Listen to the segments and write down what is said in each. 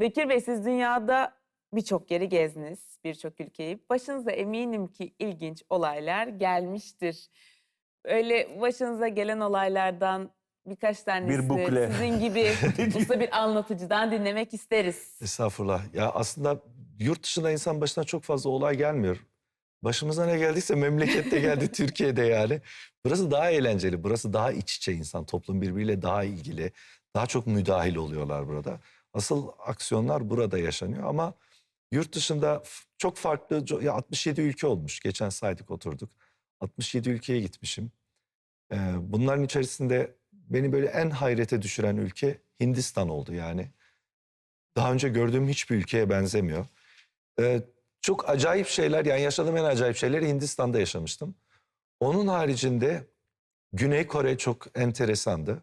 Bekir Bey siz dünyada birçok yeri gezdiniz, birçok ülkeyi. Başınıza eminim ki ilginç olaylar gelmiştir. Öyle başınıza gelen olaylardan birkaç tanesi bukle. sizin gibi usta bir anlatıcıdan dinlemek isteriz. Estağfurullah. Ya aslında yurt dışında insan başına çok fazla olay gelmiyor. Başımıza ne geldiyse memlekette geldi, Türkiye'de yani. Burası daha eğlenceli, burası daha iç içe insan. Toplum birbiriyle daha ilgili, daha çok müdahil oluyorlar burada. Asıl aksiyonlar burada yaşanıyor ama yurt dışında çok farklı, ya 67 ülke olmuş. Geçen saydık oturduk. 67 ülkeye gitmişim. Ee, bunların içerisinde beni böyle en hayrete düşüren ülke Hindistan oldu yani. Daha önce gördüğüm hiçbir ülkeye benzemiyor. Ee, çok acayip şeyler yani yaşadığım en acayip şeyleri Hindistan'da yaşamıştım. Onun haricinde Güney Kore çok enteresandı.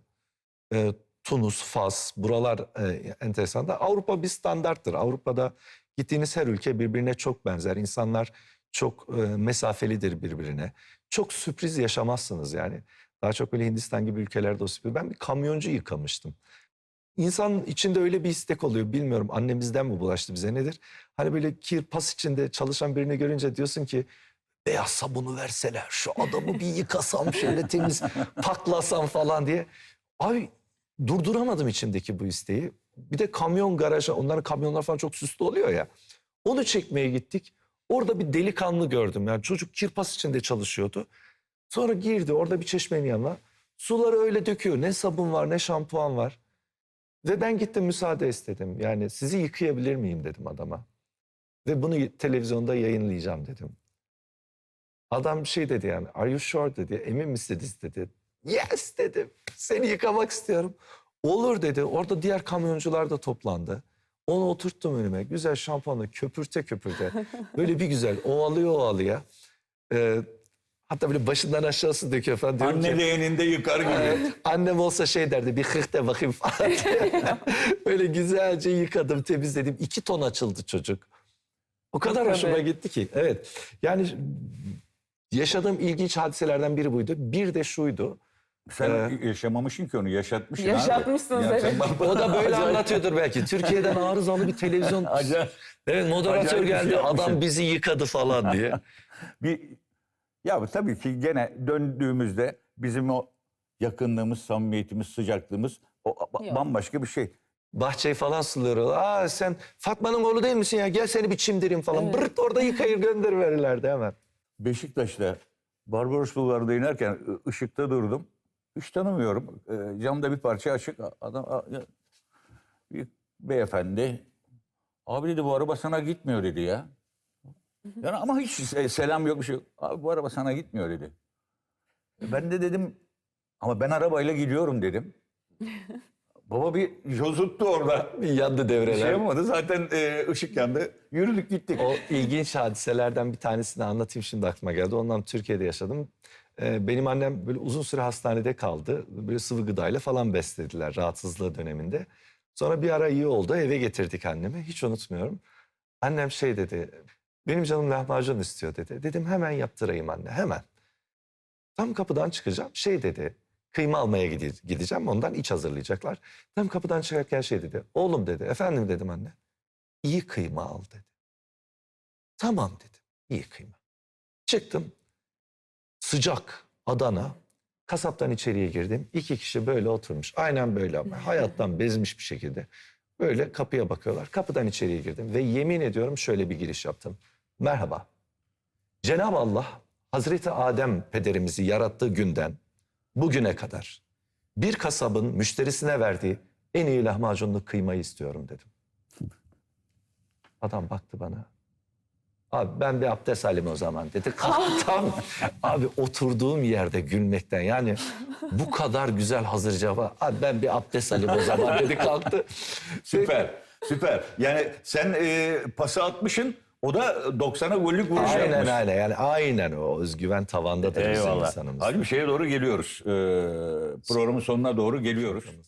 Tunus, Fas buralar e, enteresandı. Avrupa bir standarttır. Avrupa'da gittiğiniz her ülke birbirine çok benzer. İnsanlar çok e, mesafelidir birbirine. Çok sürpriz yaşamazsınız yani. Daha çok böyle Hindistan gibi ülkelerde o sürpriz. Ben bir kamyoncu yıkamıştım. İnsanın içinde öyle bir istek oluyor. Bilmiyorum annemizden mi bulaştı bize nedir? Hani böyle kir pas içinde çalışan birini görünce diyorsun ki beyaz sabunu verseler şu adamı bir yıkasam şöyle temiz paklasam falan diye. Ay durduramadım içimdeki bu isteği. Bir de kamyon garaja onların kamyonlar falan çok süslü oluyor ya. Onu çekmeye gittik. Orada bir delikanlı gördüm. Yani çocuk kirpas içinde çalışıyordu. Sonra girdi orada bir çeşmenin yanına. Suları öyle döküyor. Ne sabun var ne şampuan var. Ve ben gittim müsaade istedim. Yani sizi yıkayabilir miyim dedim adama. Ve bunu televizyonda yayınlayacağım dedim. Adam şey dedi yani are you sure dedi emin misiniz dedi. Yes dedim seni yıkamak istiyorum. Olur dedi orada diğer kamyoncular da toplandı. Onu oturttum önüme güzel şampuanla köpürte köpürte. Böyle bir güzel ovalıyor ovalıyor. Ee, hatta böyle başından aşağısı döküyor falan. Diyorum ki, Anne leğeninde yıkar gibi. Evet, annem olsa şey derdi bir hıh de bakayım falan diye. Böyle güzelce yıkadım temizledim. İki ton açıldı çocuk. O kadar Tabii. hoşuma gitti ki. Evet yani yaşadığım ilginç hadiselerden biri buydu. Bir de şuydu. Sen Ee, yaşamamışsın ki onu yaşatmışsın abi. Yaşatmışsınız, Yani sen evet. bak- O da böyle Acayip- anlatıyordur belki. Türkiye'den arızalı bir televizyon. Acayip Evet moderatör acayip şey geldi yapmışsın. adam bizi yıkadı falan diye. bir ya bu tabii ki gene döndüğümüzde bizim o yakınlığımız, samimiyetimiz, sıcaklığımız o Yok. bambaşka bir şey. Bahçeyi falan suluyorlar. Aa sen Fatma'nın oğlu değil misin ya? Gel seni bir çimdireyim falan. Evet. Bırt orada yıkayır gönderiverirlerdi hemen. Beşiktaş'ta Barbaros Bulvarı'nda inerken ışıkta durdum. Hiç tanımıyorum. Ee, camda bir parça açık. Adam a- ya- bir beyefendi. Abi dedi bu araba sana gitmiyor dedi ya. Yani ama hiç se- selam yok bir şey yok. Abi bu araba sana gitmiyor dedi. E Ben de dedim ama ben arabayla gidiyorum dedim. Baba bir jozuttu orada. Bir yandı Bir devreler. şey yapmadı. Zaten e, ışık yandı. Yürüdük gittik. O ilginç hadiselerden bir tanesini anlatayım şimdi aklıma geldi. Ondan Türkiye'de yaşadım. Ee, benim annem böyle uzun süre hastanede kaldı. Böyle sıvı gıdayla falan beslediler rahatsızlığı döneminde. Sonra bir ara iyi oldu eve getirdik annemi. Hiç unutmuyorum. Annem şey dedi. Benim canım lahmacun istiyor dedi. Dedim hemen yaptırayım anne hemen. Tam kapıdan çıkacağım şey dedi. Kıyma almaya gide- gideceğim ondan iç hazırlayacaklar. Tam kapıdan çıkarken şey dedi. Oğlum dedi efendim dedim anne. İyi kıyma al dedi. Tamam dedim. İyi kıyma. Çıktım. Sıcak Adana. Kasaptan içeriye girdim. İki kişi böyle oturmuş. Aynen böyle ama hayattan bezmiş bir şekilde. Böyle kapıya bakıyorlar. Kapıdan içeriye girdim ve yemin ediyorum şöyle bir giriş yaptım. Merhaba. Cenab-ı Allah Hazreti Adem pederimizi yarattığı günden bugüne kadar bir kasabın müşterisine verdiği en iyi lahmacunlu kıymayı istiyorum dedim. Adam baktı bana. Abi ben bir abdest alayım o zaman dedi. Kalktı tam abi oturduğum yerde gülmekten yani bu kadar güzel hazır cevap. Abi ben bir abdest alayım o zaman dedi kalktı. Süper. Süper. Yani sen e, pası atmışsın. O da 90'a gollük vuruş Aynen yapmış. aynen yani aynen o özgüven tavandadır bizim Eyvallah. insanımız. Hadi bir şeye doğru geliyoruz. Ee, programın sonuna doğru geliyoruz.